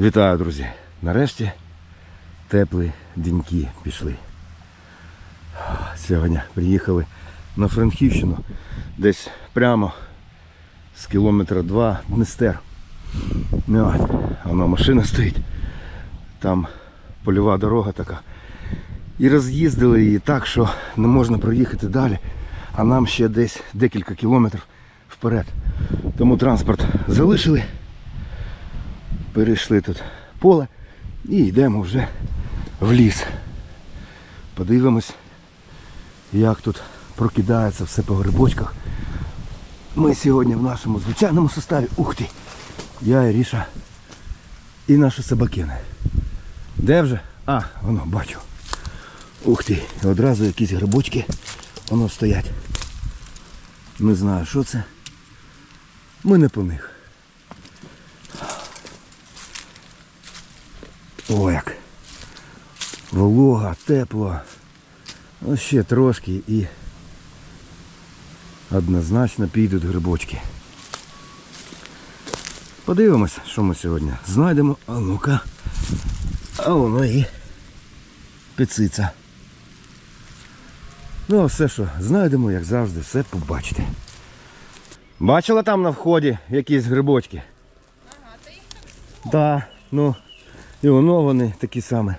Вітаю, друзі! Нарешті теплі деньки пішли. Сьогодні приїхали на Франківщину, десь прямо з кілометра два Днестер. Ну, от, Вона машина стоїть. Там польова дорога така. І роз'їздили її так, що не можна проїхати далі, а нам ще десь декілька кілометрів вперед. Тому транспорт залишили перейшли тут поле і йдемо вже в ліс. Подивимось, як тут прокидається все по грибочках. Ми сьогодні в нашому звичайному составі. Ух ти! Я і Ріша і наші собакини. Де вже? А, воно бачу. Ух ти! Одразу якісь грибочки воно стоять. Не знаю, що це. Ми не по них. О, як. Волога, тепло. Ну ще трошки і однозначно підуть грибочки. Подивимось, що ми сьогодні знайдемо. А ну-ка. А воно і пициця. Ну, а все, що знайдемо, як завжди, все побачите. Бачила там на вході якісь грибочки? Ага, ти їх Так, да, ну і воно вони такі самі.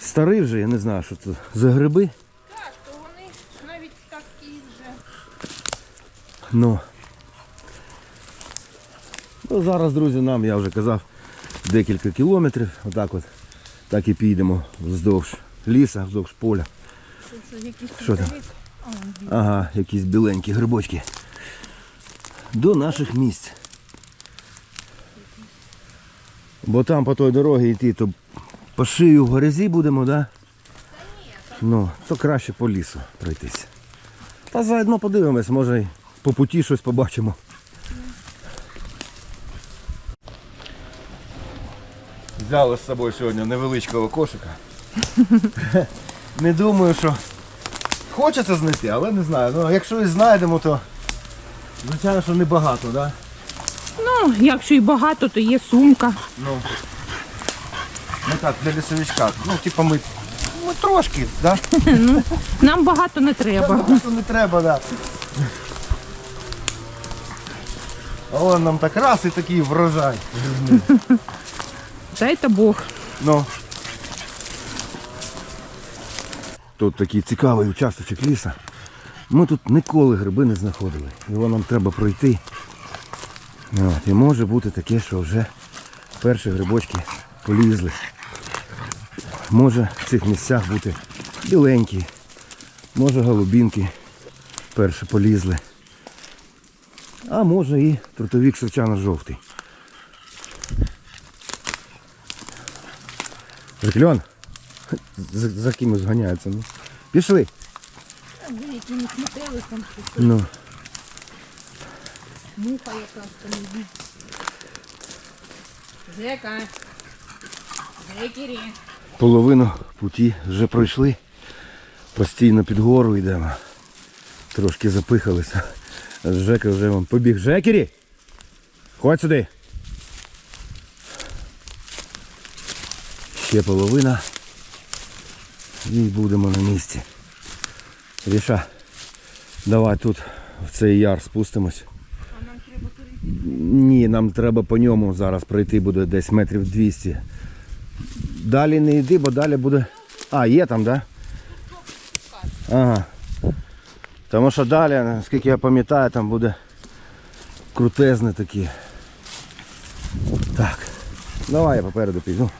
Старий вже, я не знаю, що це за гриби. так, то вони навіть такі вже. Ну. ну зараз, друзі, нам, я вже казав, декілька кілометрів. Отак от. Так і підемо вздовж ліса, вздовж поля. Що там? Ага, якісь біленькі грибочки. До наших місць. Бо там по той дорозі йти, то по шию в грязі будемо, да? Ну, то краще по лісу пройтись. Та заодно подивимось, може по путі щось побачимо. Взяли з собою сьогодні невеличкого кошика. Не думаю, що Хочеться знайти, але не знаю. Ну, якщо і знайдемо, то звичайно, що небагато, да? Ну, якщо і багато, то є сумка. Ну. Ну так, для лісовичка. Ну, типу ми. Ну, трошки, да? Нам багато не треба. Багато не треба, да. А вон нам так раз і такий врожай. Дайте Бог. Ну. Тут такий цікавий участочок ліса. Ми тут ніколи гриби не знаходили. Його нам треба пройти. От, і може бути таке, що вже перші грибочки полізли. Може в цих місцях бути біленькі, може голубінки перші полізли. А може і трутовік сочано-жовтий. Жикльон, за, за кимось зганяються. Ну. Пішли. Які не там Ну. Муха якась там іде. Жека. Жекірі. Половину путі вже пройшли. Постійно під гору йдемо. Трошки запихалися. Жека вже вам побіг. Жекері! Ходь сюди. Ще половина. І будемо на місці. Ріша, давай тут в цей яр спустимось. А нам треба перейти. Ні, нам треба по ньому зараз пройти буде десь метрів 200. Далі не йди, бо далі буде. А, є там, так? Да? Ага. Тому що далі, наскільки я пам'ятаю, там буде крутезне такі. Так. Давай я попереду піду.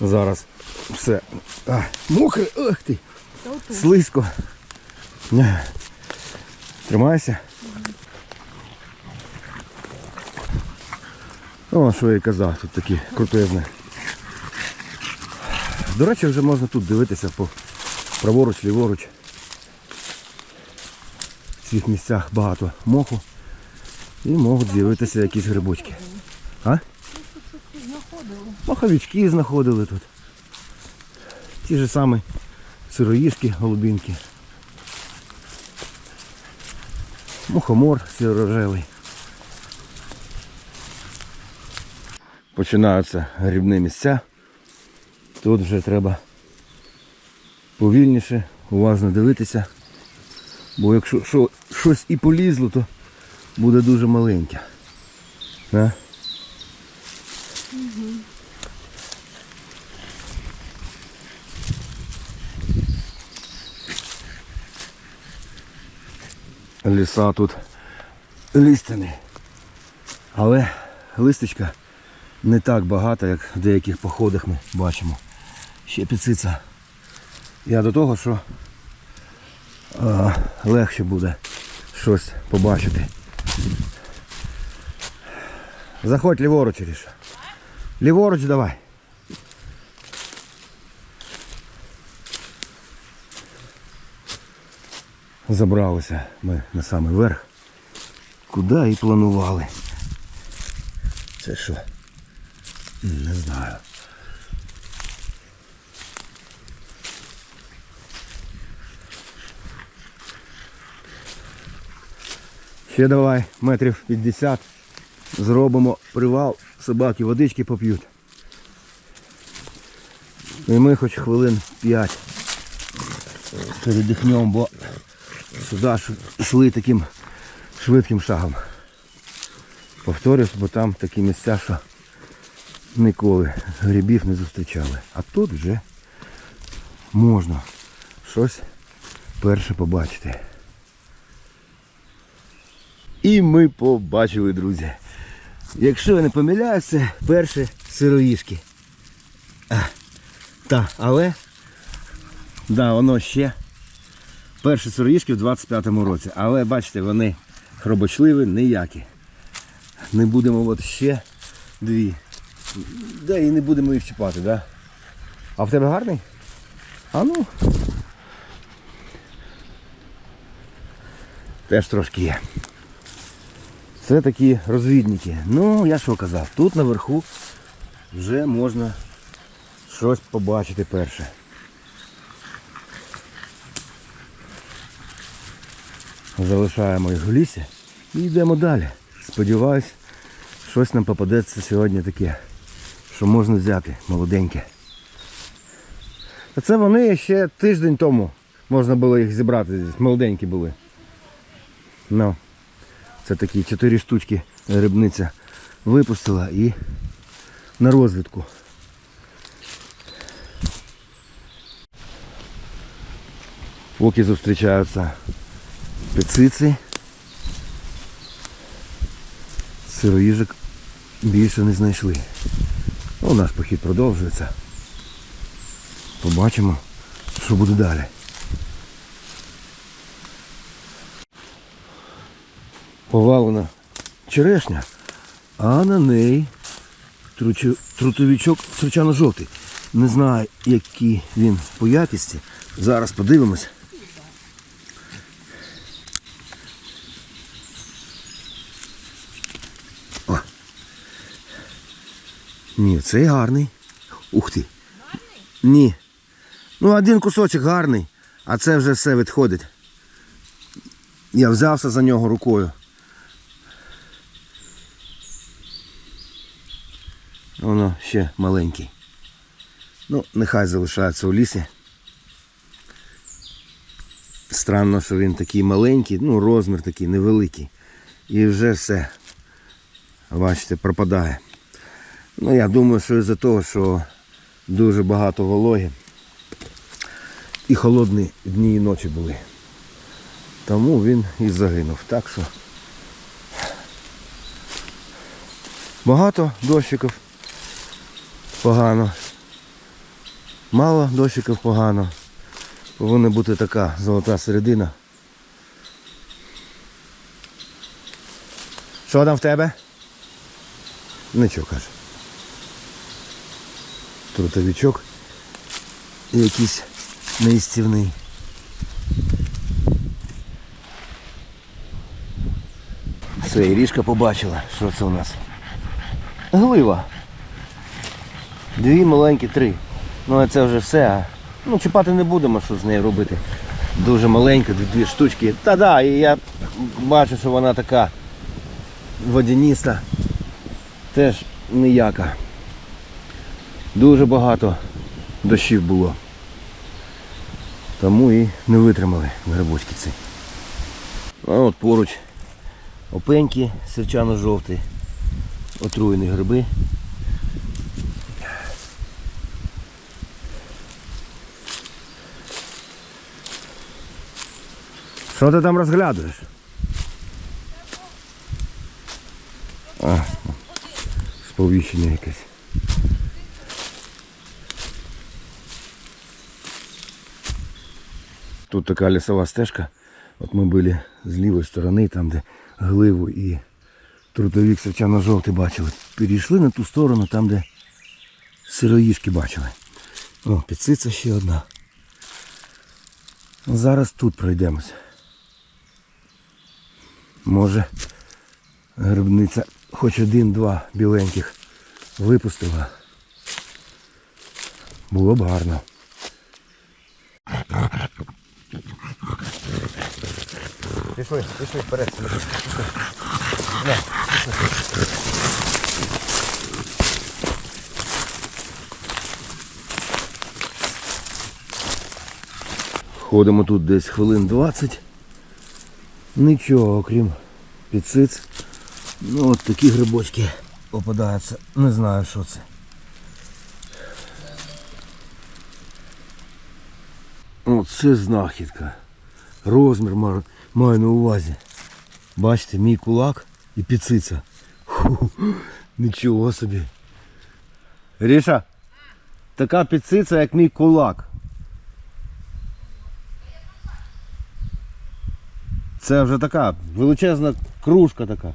Зараз все. А, мокре, ох ти! Слизько. Тримайся. О, що я і казав, тут такі крутезні. До речі, вже можна тут дивитися по праворуч, ліворуч. В цих місцях багато моху і можуть з'явитися якісь грибочки. А? Маховички знаходили тут. Ті ж самі сироїшки, голубінки. Мухомор сіро-рожевий. Починаються грибні місця. Тут вже треба повільніше, уважно дивитися. Бо якщо що, щось і полізло, то буде дуже маленьке. Да? Ліса тут листяні. Але листочка не так багато, як в деяких походах ми бачимо. Ще підситься. Я до того, що а, легше буде щось побачити. Заходь ліворуч, Ріша. Ліворуч давай. Забралися ми на самий верх. Куди і планували. Це що? Не знаю. Ще давай метрів 50. Зробимо привал, собаки водички поп'ють. І ми хоч хвилин 5 передихнемо, бо сюди йшли таким швидким шагом. Повторюсь, бо там такі місця, що ніколи грибів не зустрічали. А тут вже можна щось перше побачити. І ми побачили, друзі. Якщо я не помиляюся, перші сироїшки. Та, але да, воно ще перші сироїшки в 25-му році. Але бачите, вони хробочливі, ніякі. Не будемо от ще дві. Да і не будемо їх чіпати, да? А в тебе гарний? А ну. Теж трошки є. Це такі розвідники. Ну, я що казав, тут наверху вже можна щось побачити перше. Залишаємо їх в лісі і йдемо далі. Сподіваюсь, щось нам попадеться сьогодні таке, що можна взяти, молоденьке. Та це вони ще тиждень тому можна було їх зібрати, здесь молоденькі були. Ну. Це такі чотири штучки рибниця випустила і на розвідку. Поки зустрічаються пециці. Сироїжок більше не знайшли. Ну, наш похід продовжується. Побачимо, що буде далі. повалена черешня, а на неї тручу- трутовичок свячано-жовтий. Не знаю, який він по якісті. Зараз подивимось. Ні, цей гарний. Ух ти. Ні. Ну, один кусочок гарний, а це вже все відходить. Я взявся за нього рукою. Воно ще маленький. Ну, нехай залишається у лісі. Странно, що він такий маленький, ну розмір такий невеликий. І вже все, бачите, пропадає. Ну, я думаю, що із-за того, що дуже багато вологи і холодні дні і ночі були. Тому він і загинув. Так що багато дощиків погано. Мало дощиків погано. Повинна бути така золота середина. Що там в тебе? Нічого каже. Трутовичок якийсь неїстівний. Все, Ірішка побачила, що це у нас. Глива. Дві маленькі, три. Ну а це вже все. а Ну чіпати не будемо, що з нею робити. Дуже маленька, дві, штучки. Та да, і я бачу, що вона така водяніста. Теж ніяка. Дуже багато дощів було. Тому і не витримали грибочки ці. А от поруч опеньки сірчано-жовті, отруєні гриби. Що ти там розглядуєш? Сповіщення якесь. Тут така лісова стежка. От ми були з лівої сторони, там де гливу і трутовік сочано-жовтий бачили. Перейшли на ту сторону, там де сироїшки бачили. О, підсиця ще одна. Зараз тут пройдемось. Може грибниця хоч один-два біленьких випустила. Було б гарно. Пішли, пішли вперед. Пішли. На, пішли. Ходимо тут десь хвилин 20. Нічого, окрім підсиць. Ну от такі грибочки попадаються. Не знаю що це. Оце знахідка. Розмір маю, маю на увазі. Бачите, мій кулак і піциця. Ху, нічого собі. Ріша, така піциця, як мій кулак. Це вже така величезна кружка така.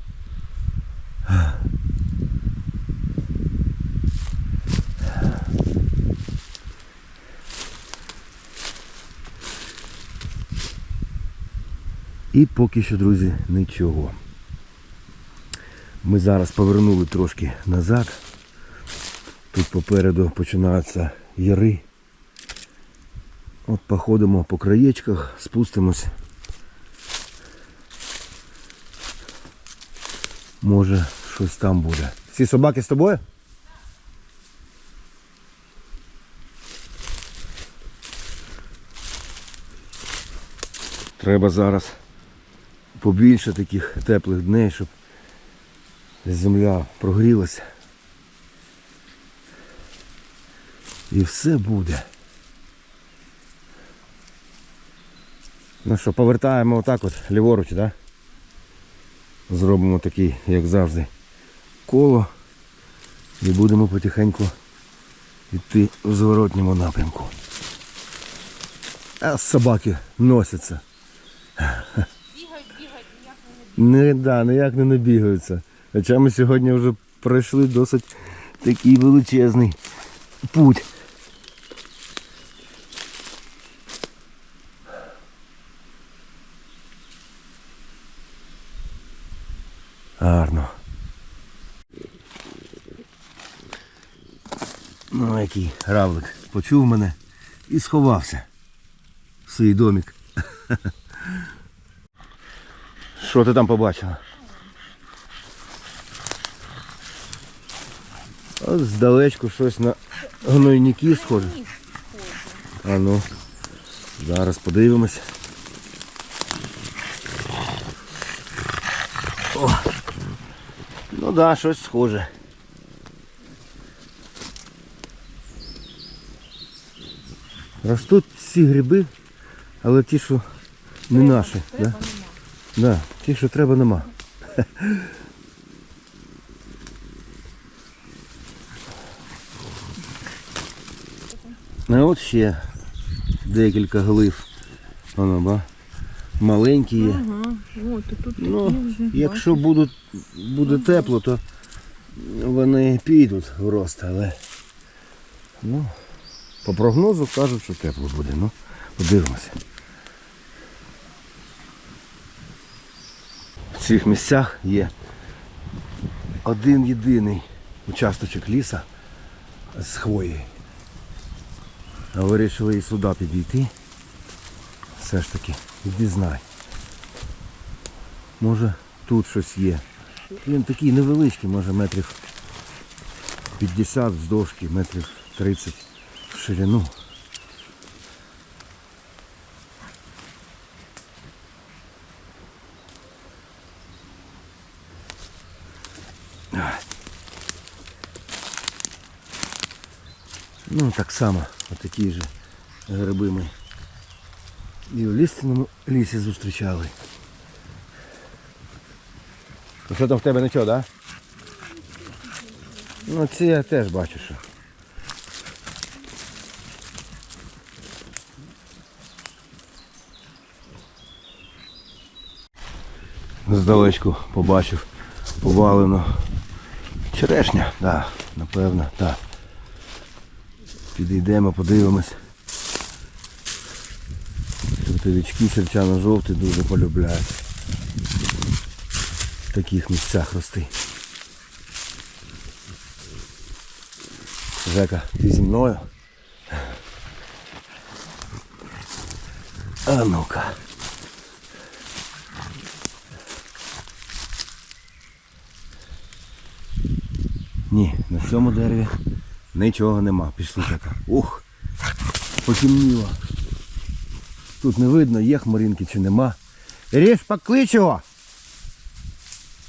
І поки що, друзі, нічого. Ми зараз повернули трошки назад. Тут попереду починаються яри. От походимо по краєчках, спустимось. Може щось там буде. Всі собаки з тобою? Треба зараз побільше таких теплих дней, щоб земля прогрілася. І все буде. Ну що, повертаємо отак от ліворуч? Да? Зробимо такий, як завжди, коло і будемо потихеньку йти в зворотньому напрямку. А собаки носяться. Не, да, ніяк не набігаються. Хоча ми сьогодні вже пройшли досить такий величезний путь. Гарно. Ну, який равлик почув мене і сховався в свій домик. Що ти там побачила? От здалечку щось на гнойники схоже. А ну, зараз подивимось. О! Ну да, щось схоже. Ростуть всі гриби, але ті, що не наші. Да? Да, ті, що треба, нема. А от ще декілька глив. Воно, ба. Маленькі є. Ага, от, тут Ну, такі вже. якщо будуть, буде тепло, то вони підуть в рост, але ну, по прогнозу кажуть, що тепло буде. Ну, подивимося. Цих місцях є один єдиний участочок ліса з хвої. Вирішили і сюди підійти. Все ж таки, іди знай. Може тут щось є. Він такий невеличкий, може метрів 50 вздовжки, метрів 30 в ширину. Ну, так само, отакі ж гриби ми і в лісному лісі зустрічали. Що там в тебе нічого, так? Да? Ну ці я теж бачу, що. Здалечку побачив повалено. Черешня, так, да, напевно, так. Підійдемо, подивимось. Трутовички сельчано-жовті дуже полюбляють. В таких місцях рости. Жека, ти зі мною? А ну-ка. Ні, на цьому дереві нічого нема. Пішли Жека. Ух, потемніло. Тут не видно, є хмаринки чи нема. Ріж, поклич його.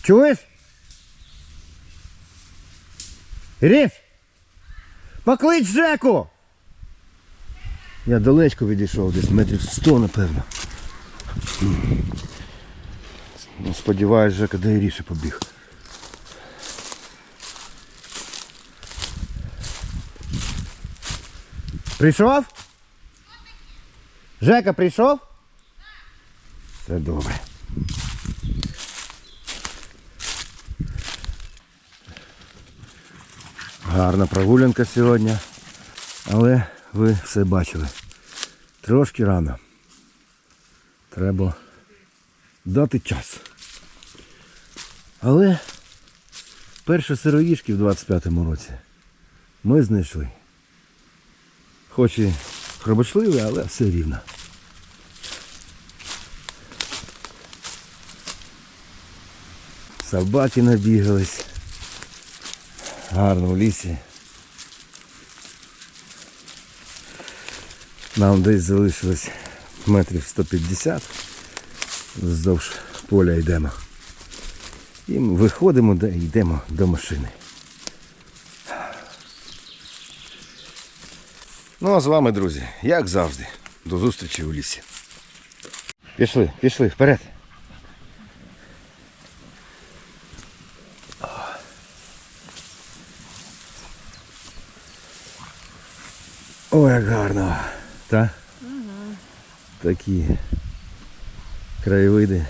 Чуєш? Ріж! Поклич Жеку! Я далечко відійшов, десь метрів 100, напевно. Ну, сподіваюсь, Жека до Іріші побіг. Прийшов? Жека прийшов? Все добре. Гарна прогулянка сьогодні. Але ви все бачили. Трошки рано. Треба дати час. Але перші сироїшки в 25-му році ми знайшли. Хоч і хробочливий, але все рівно. Собаки набігались. Гарно в лісі. Нам десь залишилось метрів 150. Вздовж поля йдемо. І виходимо да йдемо до машини. Ну а з вами, друзі, як завжди, до зустрічі у лісі. Пішли, пішли, вперед. Ой, як гарно. Та? Такі краєвиди.